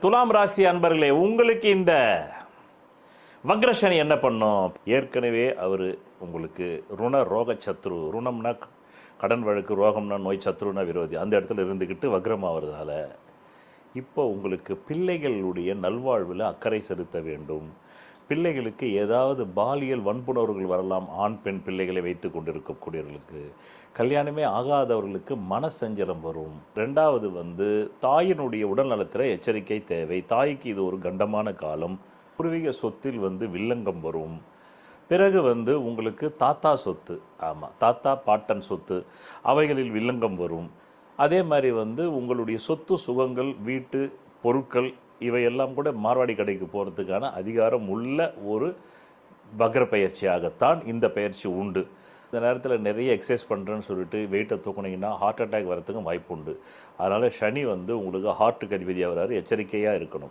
துலாம் ராசி அன்பர்களே உங்களுக்கு இந்த வக்ரசனி என்ன பண்ணும்? ஏற்கனவே அவர் உங்களுக்கு ருண ரோக சத்ரு ருணம்னா கடன் வழக்கு ரோகம்னா நோய் சத்ருனா விரோதி. அந்த இடத்துல இருந்துக்கிட்டு வக்ரமாகிறதுனால இப்போ உங்களுக்கு பிள்ளைகளுடைய நல்வாழ்வில் அக்கறை செலுத்த வேண்டும். பிள்ளைகளுக்கு ஏதாவது பாலியல் வன்புணர்வுகள் வரலாம் ஆண் பெண் பிள்ளைகளை வைத்து கொண்டிருக்கக்கூடியவர்களுக்கு. கல்யாணமே ஆகாதவர்களுக்கு மனசஞ்சலம் வரும். ரெண்டாவது வந்து தாயினுடைய உடல்நலத்தில் எச்சரிக்கை தேவை. தாய்க்கு இது ஒரு கண்டமான காலம். பூர்வீக சொத்தில் வந்து வில்லங்கம் வரும். பிறகு வந்து உங்களுக்கு தாத்தா சொத்து ஆமாம் தாத்தா பாட்டன் சொத்து அவைகளில் வில்லங்கம் வரும். அதே மாதிரி வந்து உங்களுடைய சொத்து சுகங்கள் வீட்டு பொருட்கள் இவையெல்லாம் கூட மார்வாடி கடைக்கு போகிறதுக்கான அதிகாரம் உள்ள ஒரு வக்ர பயிற்சியாகத்தான் இந்த பயிற்சி உண்டு. இந்த நேரத்தில் நிறைய எக்ஸசைஸ் பண்ணுறேன்னு சொல்லிட்டு வெயிட்டை தூக்குனீங்கன்னா ஹார்ட் அட்டாக் வரத்துக்கும் வாய்ப்பு உண்டு அதனால் சனி வந்து உங்களுக்கு ஹார்ட்டுக்கு அதிபதியாக வராரு எச்சரிக்கையாக இருக்கணும்.